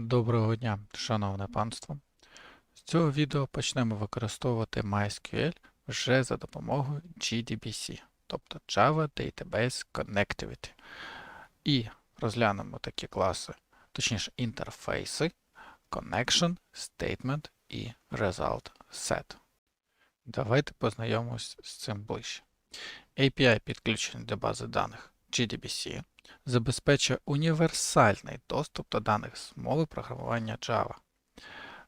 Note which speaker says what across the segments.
Speaker 1: Доброго дня, шановне панство. З цього відео почнемо використовувати MySQL вже за допомогою JDBC, тобто Java Database Connectivity. І розглянемо такі класи, точніше інтерфейси, Connection, Statement і Result Set. Давайте познайомимось з цим ближче. API підключений до бази даних JDBC забезпечує універсальний доступ до даних з мови програмування Java.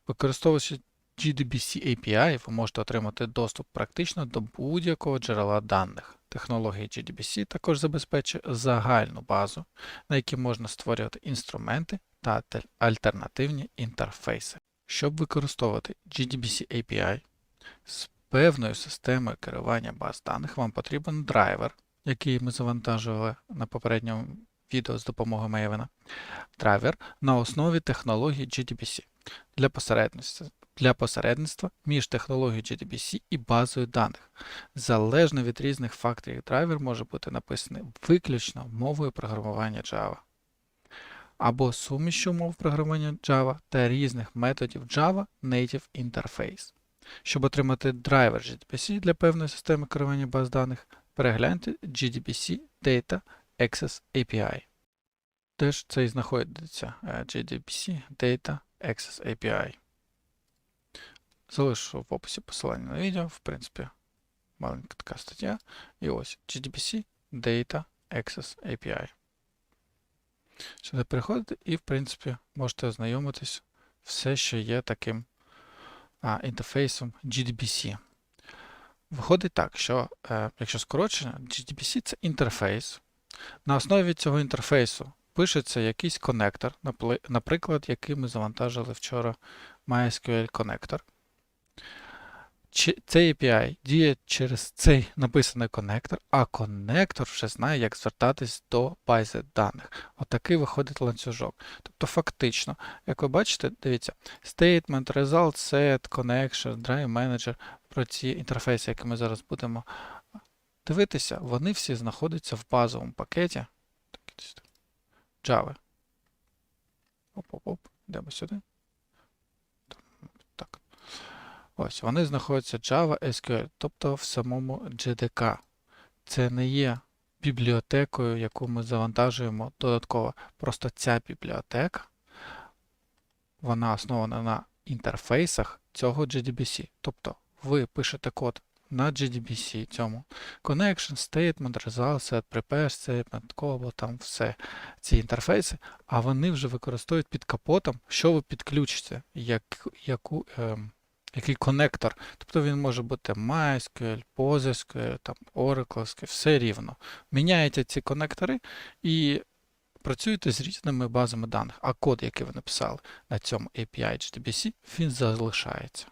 Speaker 1: Використовуючи JDBC API, ви можете отримати доступ практично до будь-якого джерела даних. Технологія JDBC також забезпечує загальну базу, на якій можна створювати інструменти та альтернативні інтерфейси. Щоб використовувати JDBC API з певною системою керування баз даних, вам потрібен драйвер, який ми завантажували на попередньому відео з допомогою Maven. Драйвер на основі технології JDBC для посередництва, для посередництва між технологією JDBC і базою даних. Залежно від різних факторів, драйвер може бути написаний виключно мовою програмування Java або сумішю мов програмування Java та різних методів Java Native Interface. Щоб отримати драйвер JDBC для певної системи керування баз даних, перегляньте JDBC Data Access API. Теж це і знаходиться е, JDBC Data Access API. Залишу в описі посилання на відео, в принципі, маленька така стаття. І ось JDBC Data Access API. Сюди переходите і, в принципі, можете ознайомитись все, що є таким а, інтерфейсом JDBC. Виходить так, що е, якщо скорочення, JDBC це інтерфейс. На основі цього інтерфейсу пишеться якийсь конектор, наприклад, який ми завантажили вчора MySQL конектор. Чи- Цей API діє через цей написаний конектор, а конектор вже знає, як звертатись до бази даних. Отакий виходить ланцюжок. Тобто, фактично, як ви бачите, дивіться, statement, result, set, connection, drive manager, про ці інтерфейси, які ми зараз будемо дивитися, вони всі знаходяться в базовому пакеті Java. Оп-оп-оп, йдемо сюди. Так. Ось, вони знаходяться Java SQL, тобто в самому JDK. Це не є бібліотекою, яку ми завантажуємо додатково. Просто ця бібліотека, вона основана на інтерфейсах цього JDBC. Тобто ви пишете код на JDBC цьому. Connection, statement, result, set, prepare, statement, call, там все ці інтерфейси, а вони вже використовують під капотом, що ви підключите, як, яку, ем, який конектор. Тобто він може бути MySQL, PostgreSQL, там, Oracle, все рівно. Міняєте ці конектори і працюєте з різними базами даних, а код, який ви написали на цьому API JDBC, він залишається.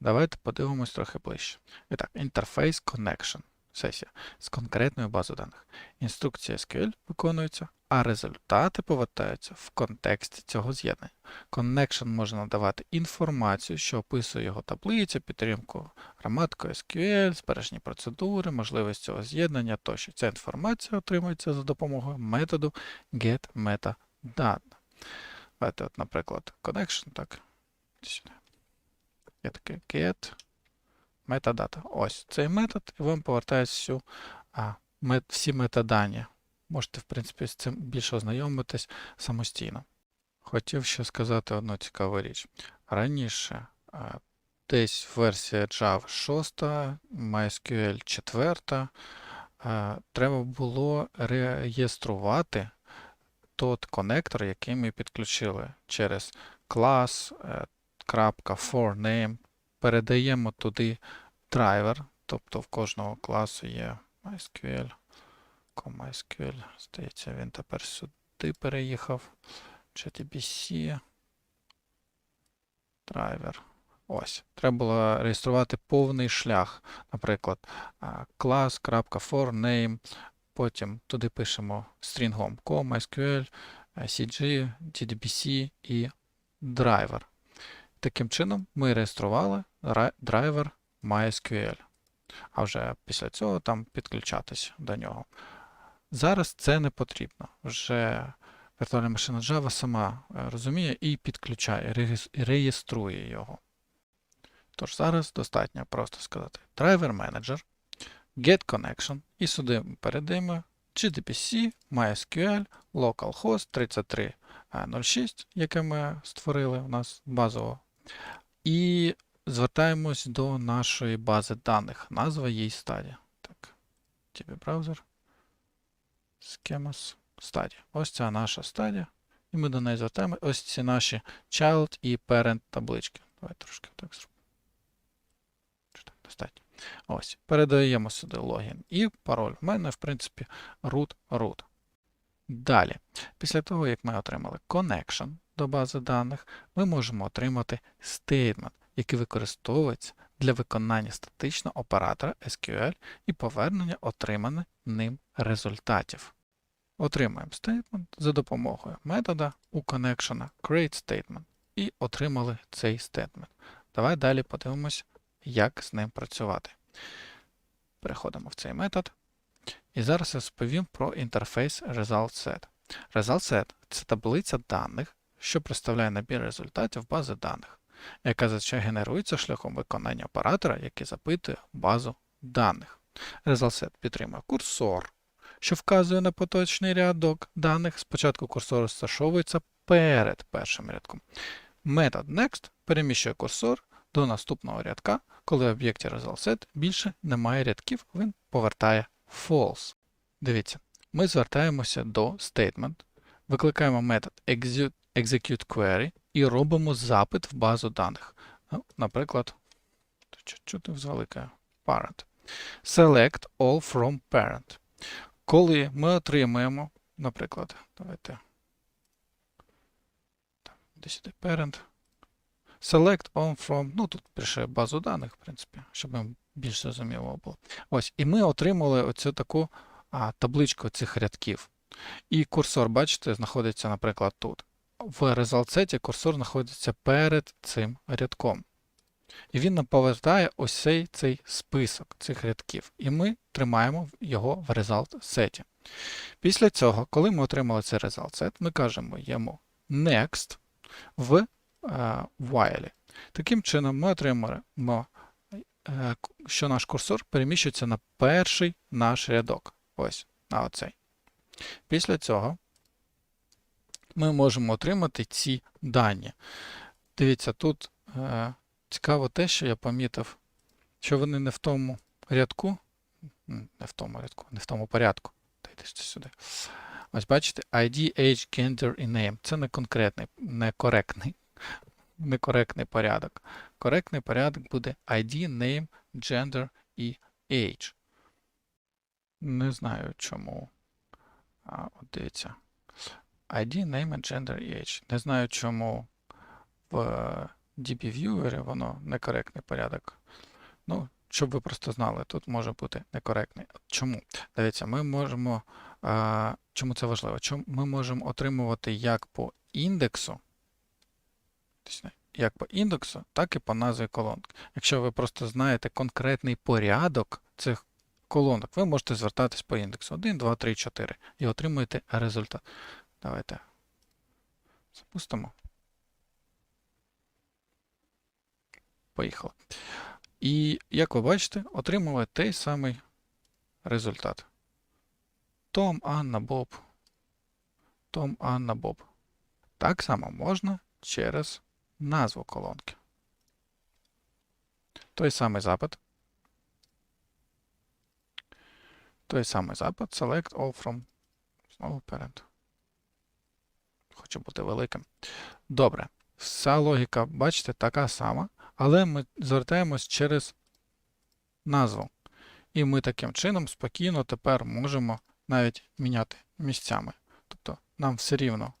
Speaker 1: Давайте подивимось трохи ближче. І так, Interface Connection сесія з конкретною базою даних. Інструкція SQL виконується, а результати повертаються в контексті цього з'єднання. Connection може надавати інформацію, що описує його таблицю, підтримку граматикою SQL, збережні процедури, можливість цього з'єднання тощо. Ця інформація отримується за допомогою методу getMetadata. Давайте, от, наприклад, connection, так. Сюди. Є таке get metadata. Ось цей метод, і вам повертає всю, а, мет, всі метадані. Можете, в принципі, з цим більше ознайомитись самостійно. Хотів ще сказати одну цікаву річ. Раніше десь версія Java 6, MySQL 4, треба було реєструвати тот конектор, який ми підключили через клас, е, name, передаємо туди драйвер, тобто в кожного класу є MySQL, MySQL, здається, він тепер сюди переїхав, JDBC, драйвер. Ось, треба було реєструвати повний шлях, наприклад, class.for name, потім туди пишемо stringом com, MySQL, CG, JDBC і драйвер. Таким чином ми реєстрували драйвер MySQL. А вже після цього там підключатися до нього. Зараз це не потрібно. Вже віртуальна машина Java сама е, розуміє і підключає, реєструє його. Тож зараз достатньо просто сказати driver manager, get connection, і сюди передаємо GDPC, MySQL, localhost 3306, яке ми створили у нас базово. І звертаємось до нашої бази даних. Назва їй стадія. Так, TV браузер. Schemas стадія. Ось ця наша стадія. І ми до неї звертаємо ось ці наші child і parent таблички. Давай трошки так зробимо. Так достатньо. Ось. Передаємо сюди логін і пароль. У мене, в принципі, root root. Далі, після того, як ми отримали connection до бази даних, ми можемо отримати statement, який використовується для виконання статичного оператора SQL і повернення отриманих ним результатів. Отримуємо statement за допомогою метода у connection createStatement і отримали цей statement. Давай далі подивимось, як з ним працювати. Переходимо в цей метод. І зараз розповім про інтерфейс ResultSet. ResultSet – це таблиця даних, що представляє набір результатів бази даних, яка зазвичай генерується шляхом виконання оператора, який запитує базу даних. ResultSet підтримує курсор, що вказує на поточний рядок даних. Спочатку курсор розташовується перед першим рядком. Метод Next переміщує курсор до наступного рядка, коли в об'єкті ResultSet більше немає рядків, він повертає false. Дивіться, ми звертаємося до statement, викликаємо метод execute, execute query і робимо запит в базу даних. Ну, Наприклад, чути велике parent. Select all from parent. Коли ми отримаємо, наприклад, давайте де сюди parent. Select on from, ну тут пише базу даних, в принципі, щоб нам більш зрозуміло було. Ось, і ми отримали оцю таку а, табличку цих рядків. І курсор, бачите, знаходиться, наприклад, тут. В ResultSet курсор знаходиться перед цим рядком. І він нам повертає ось цей, цей список цих рядків. І ми тримаємо його в ResultSet. Після цього, коли ми отримали цей ResultSet, ми кажемо йому Next в е, while. Таким чином, ми отримаємо, е, що наш курсор переміщується на перший наш рядок. Ось, на оцей. Після цього ми можемо отримати ці дані. Дивіться, тут е, цікаво те, що я помітив, що вони не в тому рядку, не в тому рядку, не в тому порядку. Дайте сюди. Ось бачите, ID, age, gender і name. Це не конкретний, не коректний, некоректний порядок. Коректний порядок буде ID, name, gender і age. Не знаю чому. А, от дивіться. ID, name, and gender і age. Не знаю, чому в DB-Viewer воно некоректний порядок. Ну, щоб ви просто знали, тут може бути некоректний. Чому? Дивіться, ми можемо. А, чому це важливо? Чому ми можемо отримувати як по індексу, як по індексу, так і по назві колонки. Якщо ви просто знаєте конкретний порядок цих колонок, ви можете звертатись по індексу 1, 2, 3, 4 і отримуєте результат. Давайте запустимо. Поїхали. І, як ви бачите, отримали той самий результат. Том, Анна, Боб. Том, Анна, Боб. Так само можна через назву колонки. Той самий запит. Той самий запит. Select all from. Знову parent. Хочу бути великим. Добре. Вся логіка, бачите, така сама, але ми звертаємось через назву. І ми таким чином спокійно тепер можемо навіть міняти місцями. Тобто нам все рівно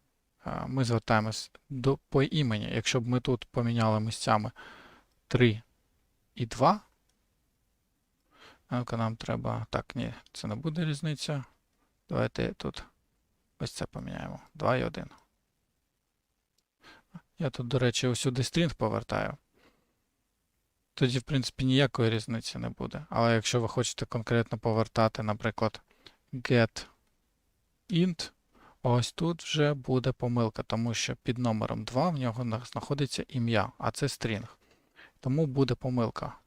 Speaker 1: е, ми звертаємось до, по імені. Якщо б ми тут поміняли місцями 3 і 2, ну-ка нам треба. Так, ні, це не буде різниця. Давайте тут ось це поміняємо. 2 і 1. Я тут, до речі, усюди стрінг повертаю. Тоді, в принципі, ніякої різниці не буде. Але якщо ви хочете конкретно повертати, наприклад, get int, ось тут вже буде помилка, тому що під номером 2 в нього знаходиться ім'я, а це стрінг. Тому буде помилка.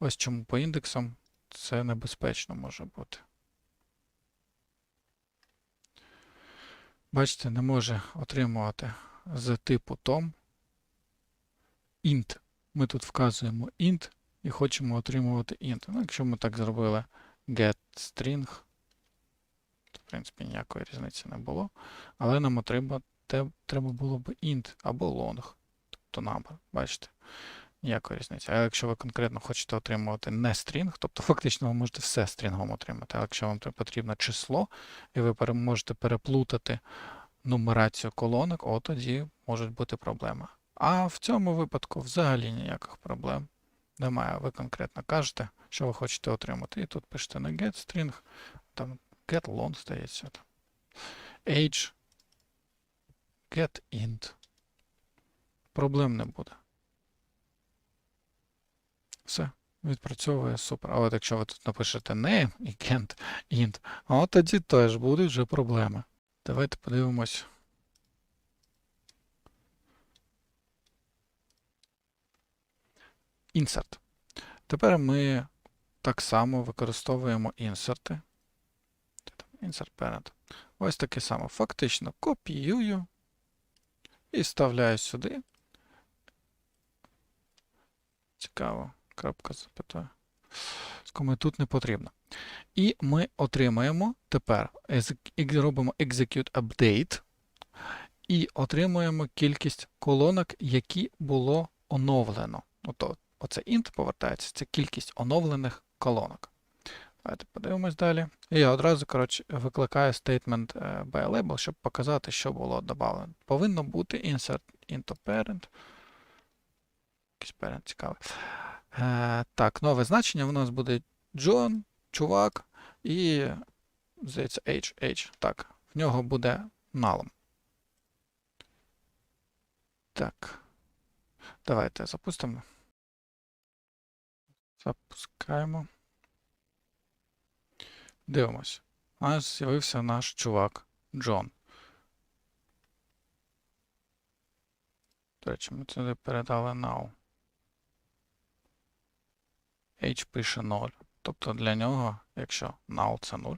Speaker 1: Ось чому по індексам це небезпечно може бути. Бачите, не може отримувати з типу Tom int. Ми тут вказуємо int і хочемо отримувати int. Ну, якщо ми так зробили get string, то, в принципі, ніякої різниці не було. Але нам треба, треба було б int або long, тобто number. Бачите? Ніякої різниці. А якщо ви конкретно хочете отримувати не стрінг, тобто фактично ви можете все стрінгом отримати. А якщо вам потрібно число, і ви можете переплутати нумерацію колонок, от тоді можуть бути проблеми. А в цьому випадку взагалі ніяких проблем немає. Ви конкретно кажете, що ви хочете отримати. І тут пишете не get string, там get long, здається. Age, get int. Проблем не буде. Все, відпрацьовує супер. А от якщо ви тут напишете name і int, от тоді теж будуть вже проблеми. Давайте подивимось. Insert. Тепер ми так само використовуємо інсерти. Insert parent. Ось таке саме. Фактично копіюю і вставляю сюди. Цікаво. Крапка запитаю. Кому тут не потрібно. І ми отримаємо тепер робимо execute update і отримуємо кількість колонок, які було оновлено. Ото, оце int повертається, це кількість оновлених колонок. Давайте подивимось далі. І я одразу коротше, викликаю statement е, by label, щоб показати, що було додано. Повинно бути insert into parent. Якийсь parent цікавий. Е, так, нове значення у нас буде John, чувак, і, здається, H, H. Так, в нього буде null. Так. Давайте запустимо. Запускаємо. Дивимось. У нас з'явився наш чувак Джон. До речі, ми сюди передали now. H пише 0. Тобто для нього, якщо null це 0.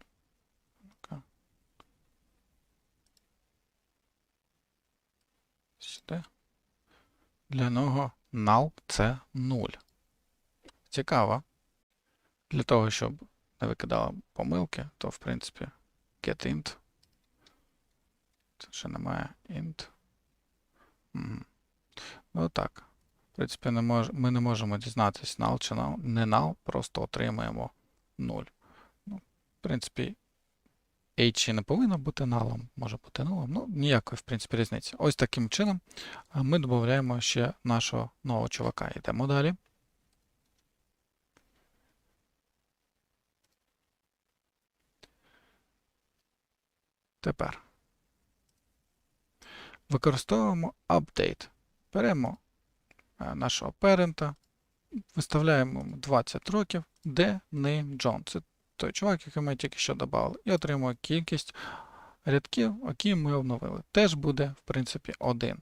Speaker 1: Сюди. Для нього null це 0. Цікаво. Для того, щоб не викидала помилки, то в принципі get int. Це ще немає int. Мгм. Ну так. В принципі, не мож... ми не можемо дізнатися null чи null. не null, просто отримуємо 0. Ну, в принципі, H не повинно бути налом, може бути нулом. Ну, ніякої, в принципі, різниці. Ось таким чином ми додаємо ще нашого нового чувака. Йдемо далі. Тепер використовуємо update. Беремо нашого парента, виставляємо 20 років, де name John. Це той чувак, який ми тільки що додали, і отримуємо кількість рядків, які ми обновили. Теж буде, в принципі, один.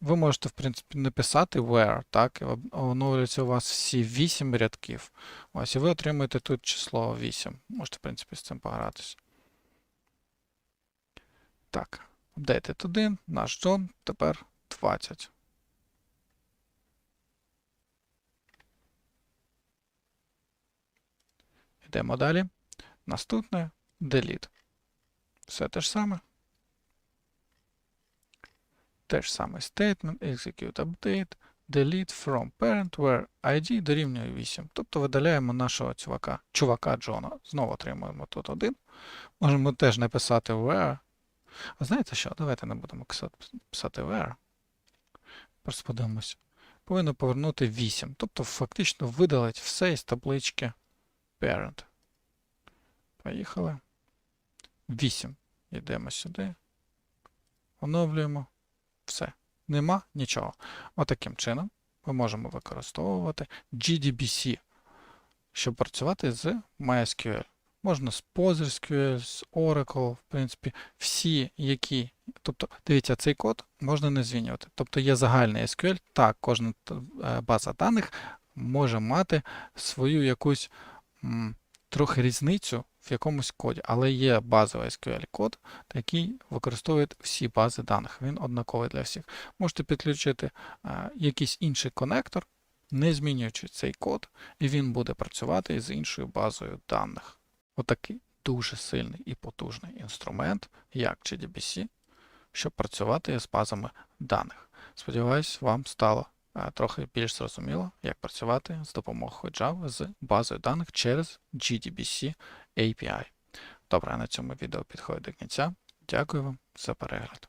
Speaker 1: Ви можете, в принципі, написати where, так, і оновлюються у вас всі 8 рядків. Ось, і ви отримуєте тут число 8. Можете, в принципі, з цим погратися. Так, updated 1, наш Джон, тепер 20. Йдемо далі. Наступне delete. Все те ж саме. Те ж саме statement, execute update, delete from parent where ID дорівнює 8. Тобто видаляємо нашого чувака, чувака Джона. Знову отримуємо тут один. Можемо теж написати where. А знаєте що? Давайте не будемо писати, where. Просто подивимося. Повинно повернути 8. Тобто фактично видалить все із таблички parent. Поїхали. 8. Йдемо сюди. Оновлюємо. Все. Нема нічого. Отаким чином ми можемо використовувати GDBC, щоб працювати з MySQL. Можна з PostgreSQL, з Oracle, в принципі, всі, які. Тобто, дивіться, цей код можна не змінювати. Тобто є загальний SQL, так, кожна е, база даних може мати свою якусь трохи різницю в якомусь коді, але є базовий SQL код, який використовує всі бази даних. Він однаковий для всіх. Можете підключити е, якийсь інший конектор, не змінюючи цей код, і він буде працювати з іншою базою даних. Отакий дуже сильний і потужний інструмент, як GDBC, щоб працювати з базами даних. Сподіваюсь, вам стало трохи більш зрозуміло, як працювати з допомогою Java з базою даних через GDBC API. Добре, на цьому відео підходить до кінця. Дякую вам за перегляд.